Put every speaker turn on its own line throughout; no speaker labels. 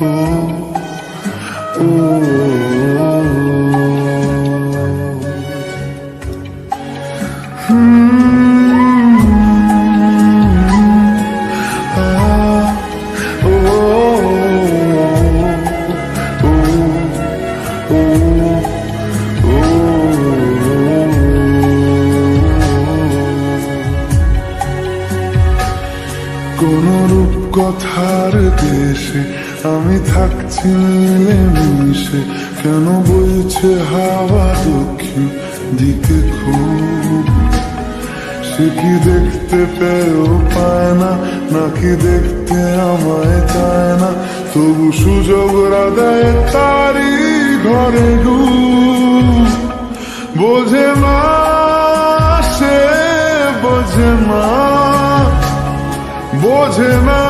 কোন রূপ কথার দেশে আমি থাকছি মিলে মিশে, কেন বইছে হাওয়া দক্ষিণ দিকে খুব? সে কি দেখতে পেয়েও পায় না, নাকি দেখতে আমায় চায় না? তবু সুযোগ রাধায় তারি ঘরে গু বোঝে মা, সে বোঝে মা, বোঝে সে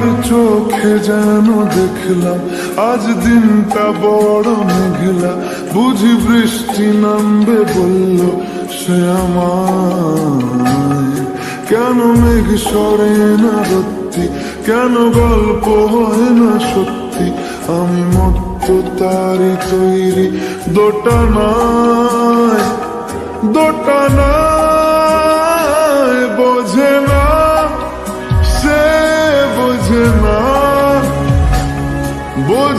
তার চোখে যেন দেখলাম, আজ দিনটা বড় মেঘলা। বুঝি বৃষ্টি নামবে বলল, সে আমায়। কেন মেঘ সরে না সত্যি কেন গল্প হয় না সত্যি? আমি মত্ত তারি তৈরি, দোটা নয় দোটা নয়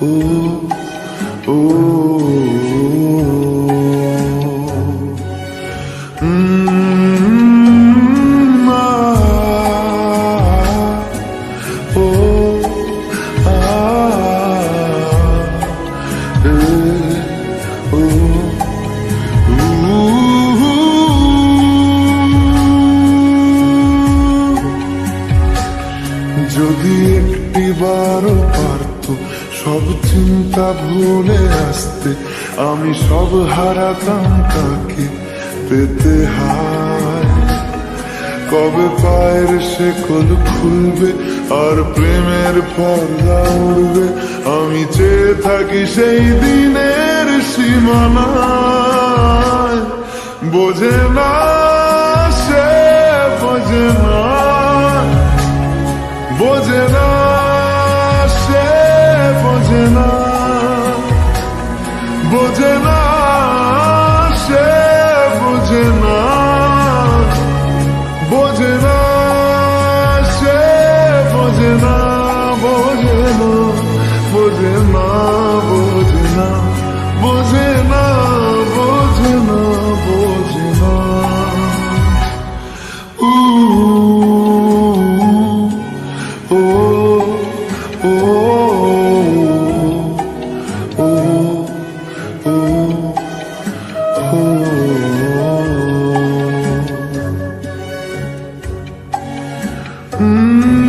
oh, oh, oh, oh. Mm, ah, oh, ah, eh, oh. যদি একটি বারও পারত সব চিন্তা ভুলে আসতে আমি সব হারাতাম তাকে পেতে হায় কবে পায়ের সে কল খুলবে আর প্রেমের পর্দা উড়বে? আমি চেয়ে থাকি সেই দিনের সীমানা বোঝে না ও